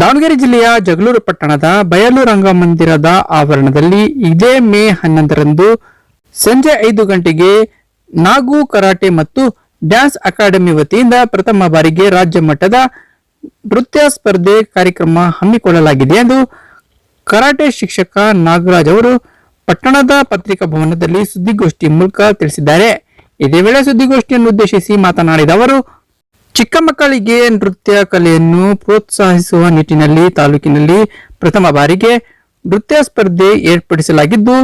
ದಾವಣಗೆರೆ ಜಿಲ್ಲೆಯ ಜಗಳೂರು ಪಟ್ಟಣದ ಬಯಲು ರಂಗಮಂದಿರದ ಆವರಣದಲ್ಲಿ ಇದೇ ಮೇ ಹನ್ನೊಂದರಂದು ಸಂಜೆ ಐದು ಗಂಟೆಗೆ ನಾಗು ಕರಾಟೆ ಮತ್ತು ಡ್ಯಾನ್ಸ್ ಅಕಾಡೆಮಿ ವತಿಯಿಂದ ಪ್ರಥಮ ಬಾರಿಗೆ ರಾಜ್ಯ ಮಟ್ಟದ ನೃತ್ಯ ಸ್ಪರ್ಧೆ ಕಾರ್ಯಕ್ರಮ ಹಮ್ಮಿಕೊಳ್ಳಲಾಗಿದೆ ಎಂದು ಕರಾಟೆ ಶಿಕ್ಷಕ ನಾಗರಾಜ್ ಅವರು ಪಟ್ಟಣದ ಪತ್ರಿಕಾ ಭವನದಲ್ಲಿ ಸುದ್ದಿಗೋಷ್ಠಿ ಮೂಲಕ ತಿಳಿಸಿದ್ದಾರೆ. ಇದೇ ವೇಳೆ ಸುದ್ದಿಗೋಷ್ಠಿಯನ್ನು ಉದ್ದೇಶಿಸಿ ಮಾತನಾಡಿದ ಅವರು ಚಿಕ್ಕ ಮಕ್ಕಳಿಗೆ ನೃತ್ಯ ಕಲೆಯನ್ನು ಪ್ರೋತ್ಸಾಹಿಸುವ ನಿಟ್ಟಿನಲ್ಲಿ ತಾಲೂಕಿನಲ್ಲಿ ಪ್ರಥಮ ಬಾರಿಗೆ ನೃತ್ಯ ಸ್ಪರ್ಧೆ ಏರ್ಪಡಿಸಲಾಗಿದ್ದು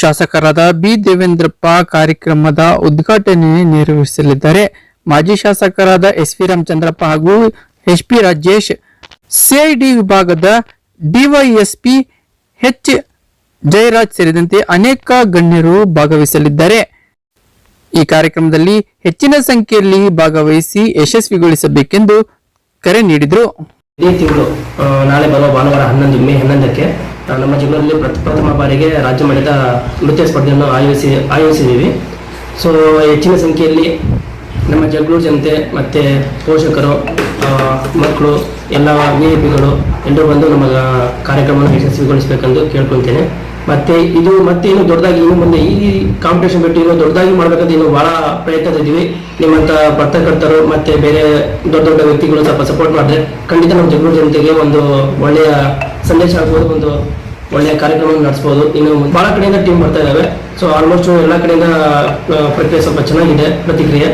ಶಾಸಕರಾದ ಬಿ. ದೇವೇಂದ್ರಪ್ಪ ಕಾರ್ಯಕ್ರಮದ ಉದ್ಘಾಟನೆ ನೆರವೇರಿಸಲಿದ್ದಾರೆ. ಮಾಜಿ ಶಾಸಕರಾದ ಎಸ್. ವಿ. ರಾಮಚಂದ್ರಪ್ಪ ಹಾಗೂ ಎಚ್. ಪಿ. ರಾಜೇಶ್ ಸಿಐಡಿ ವಿಭಾಗದ ಡಿವೈಎಸ್ಪಿ ಎಚ್. ಜಯರಾಜ್ ಸೇರಿದಂತೆ ಅನೇಕ ಗಣ್ಯರು ಭಾಗವಹಿಸಲಿದ್ದಾರೆ. ಈ ಕಾರ್ಯಕ್ರಮದಲ್ಲಿ ಹೆಚ್ಚಿನ ಸಂಖ್ಯೆಯಲ್ಲಿ ಭಾಗವಹಿಸಿ ಯಶಸ್ವಿಗೊಳಿಸಬೇಕೆಂದು ಕರೆ ನೀಡಿದರು. ಇದೇ ತಿಂಗಳು ನಾಳೆ ಬರುವ ಭಾನುವಾರ ಹನ್ನೊಂದು, ಮೇ ಹನ್ನೊಂದಕ್ಕೆ ನಮ್ಮ ಜಿಲ್ಲೆಯಲ್ಲಿ ಪ್ರಥ- ಪ್ರಥಮ ಬಾರಿಗೆ ರಾಜ್ಯ ಮಟ್ಟದ ನೃತ್ಯ ಸ್ಪರ್ಧೆಯನ್ನು ಆಯೋಜಿಸಿ, ಆಯೋಜಿಸಿದ್ದೀವಿ. ಸೊ ಹೆಚ್ಚಿನ ಸಂಖ್ಯೆಯಲ್ಲಿ ನಮ್ಮ ಜಗಳೂರು ಜನತೆ ಮತ್ತು ಪೋಷಕರು ಮಕ್ಕಳು, ಎಲ್ಲ ವಿ ಎಲ್ಲರೂ ಬಂದು ನಮ್ಮ ಕಾರ್ಯಕ್ರಮವನ್ನು ಯಶಸ್ವಿಗೊಳಿಸಬೇಕೆಂದು ಕೇಳ್ಕೊಳ್ತೇನೆ. ಮತ್ತೆ ಇದು ಮತ್ತೆ ಇನ್ನು ದೊಡ್ಡದಾಗಿ ಇನ್ನು ಮುಂದೆ ಈ ಕಾಂಪಿಟೇಷನ್ ಬಿಟ್ಟು ಇನ್ನು ದೊಡ್ಡದಾಗಿ ಮಾಡ್ಬೇಕಂತ ಇನ್ನು ಬಹಳ ಪ್ರಯತ್ನದಿದ್ದೀವಿ ನಿಮ್ಮಂತ ಪತ್ರಕರ್ತರು ಮತ್ತೆ ಬೇರೆ ದೊಡ್ಡ ದೊಡ್ಡ ವ್ಯಕ್ತಿಗಳು ಸ್ವಲ್ಪ ಸಪೋರ್ಟ್ ಮಾಡಿದ್ರೆ ಖಂಡಿತ ನಮ್ಮ ಜಗಳೂರು ಜನತೆಗೆ ಒಂದು ಒಳ್ಳೆಯ ಸಂದೇಶ ಆಗ್ಬೋದು, ಒಂದು ಒಳ್ಳೆಯ ಕಾರ್ಯಕ್ರಮ ನಡೆಸ್ಬೋದು. ಇನ್ನು ಬಹಳ ಕಡೆಯಿಂದ ಟೀಮ್ ಬರ್ತಾ ಇದ್ದಾವೆ ಸೊ ಆಲ್ಮೋಸ್ಟ್ ಎಲ್ಲ ಕಡೆಯಿಂದ ಪ್ರಕ್ರಿಯೆ ಸ್ವಲ್ಪ ಚೆನ್ನಾಗಿದೆ, ಪ್ರತಿಕ್ರಿಯೆ.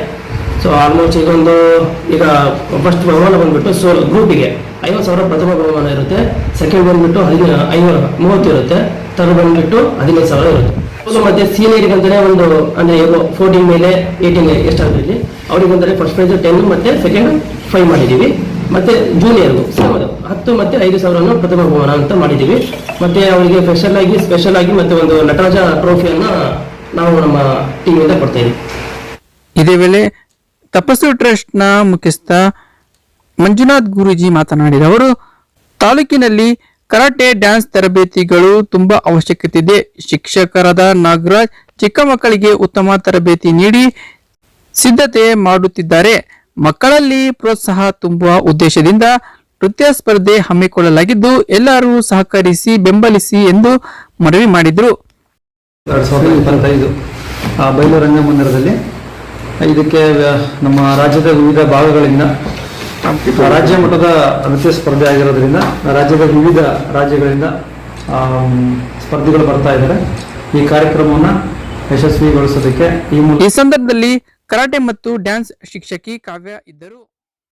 ಸೊ ಆಲ್ಮೋಸ್ಟ್ ಇದೊಂದು ಈಗ ಫಸ್ಟ್ ಬಹುಮಾನ ಬಂದ್ಬಿಟ್ಟು ಸೊ ಗ್ರೂಪಿಗೆ ಐವತ್ತು ಸಾವಿರ ಪ್ರಥಮ ಬಹುಮಾನ ಇರುತ್ತೆ. ಸೆಕೆಂಡ್ ಬಂದ್ಬಿಟ್ಟು ಹದಿನೈದು, ಐನೂರು ಮೂವತ್ತು ಇರುತ್ತೆ. ಥರ್ಡ್ ಬಂದ್ಬಿಟ್ಟು ಹದಿನೈದು ಸಾವಿರ ಇರುತ್ತೆ. ಸೊ ಮತ್ತೆ ಸೀನಿಯರ್ಗೆ ಅಂತಾನೆ ಒಂದು, ಅಂದ್ರೆ ಫೋರ್ಟೀನ್ ಮೇಲೆ ಏಯ್ಟೀನ್ ಇಲ್ಲಿ. ಅವ್ರಿಗೆ ಅಂದರೆ ಫಸ್ಟ್ ಪ್ರೈಸ್ ಟೆನ್ ಮತ್ತೆ ಸೆಕೆಂಡ್ ಫೈವ್ ಮಾಡಿದ್ದೀವಿ. ಮತ್ತೆ ಜೂನಿಯರ್ಗೂ ಸಾವಿರ, ಹತ್ತು ಮತ್ತೆ ಐದು ಸಾವಿರವನ್ನು ಪ್ರಥಮ ಭವನ ಅಂತ ಮಾಡಿದ್ದೀವಿ. ಮತ್ತೆ ಅವರಿಗೆ ಸ್ಪೆಷಲ್ ಆಗಿ ಸ್ಪೆಷಲ್ ಆಗಿ ಮತ್ತೆ ಒಂದು ನಟರಾಜ ಟ್ರೋಫಿಯನ್ನ ನಾವು ನಮ್ಮ ಟೀಮಿಂದ ಕೊಡ್ತಾ ಇದೇ ವೇಳೆ ತಪಸ್ಸು ಟ್ರಸ್ಟ್ನ ಮುಖ್ಯಸ್ಥ ಮಂಜುನಾಥ್ ಗುರೂಜಿ ಮಾತನಾಡಿದ ಅವರು, ತಾಲೂಕಿನಲ್ಲಿ ಕರಾಟೆ ಡ್ಯಾನ್ಸ್ ತರಬೇತಿಗಳು ತುಂಬಾ ಅವಶ್ಯಕತೆ ಇದೆ ಶಿಕ್ಷಕರಾದ ನಾಗರಾಜ್ ಚಿಕ್ಕ ಮಕ್ಕಳಿಗೆ ಉತ್ತಮ ತರಬೇತಿ ನೀಡಿ ಸಿದ್ಧತೆ ಮಾಡುತ್ತಿದ್ದಾರೆ. ಮಕ್ಕಳಲ್ಲಿ ಪ್ರೋತ್ಸಾಹ ತುಂಬುವ ಉದ್ದೇಶದಿಂದ ನೃತ್ಯ ಸ್ಪರ್ಧೆ ಹಮ್ಮಿಕೊಳ್ಳಲಾಗಿದ್ದು, ಎಲ್ಲರೂ ಸಹಕರಿಸಿ ಬೆಂಬಲಿಸಿ ಎಂದು ಮನವಿ ಮಾಡಿದರು. ಬಯಲು ರಂಗಮಂದಿರದಲ್ಲಿ, ಇದಕ್ಕೆ ನಮ್ಮ ರಾಜ್ಯದ ವಿವಿಧ ಭಾಗಗಳಿಂದ ರಾಜ್ಯ ಮಟ್ಟದ ನೃತ್ಯ ಸ್ಪರ್ಧೆ ಆಗಿರೋದ್ರಿಂದ, ರಾಜ್ಯದ ವಿವಿಧ ರಾಜ್ಯಗಳಿಂದ ಸ್ಪರ್ಧಿಗಳು ಬರ್ತಾ ಇದ್ದಾರೆ ಈ ಕಾರ್ಯಕ್ರಮವನ್ನು ಯಶಸ್ವಿಗೊಳಿಸೋದಕ್ಕೆ ಈ ಸಂದರ್ಭದಲ್ಲಿ ಕರಾಟೆ ಮತ್ತು ಡ್ಯಾನ್ಸ್ ಶಿಕ್ಷಕಿ ಕಾವ್ಯ ಇದ್ದರು.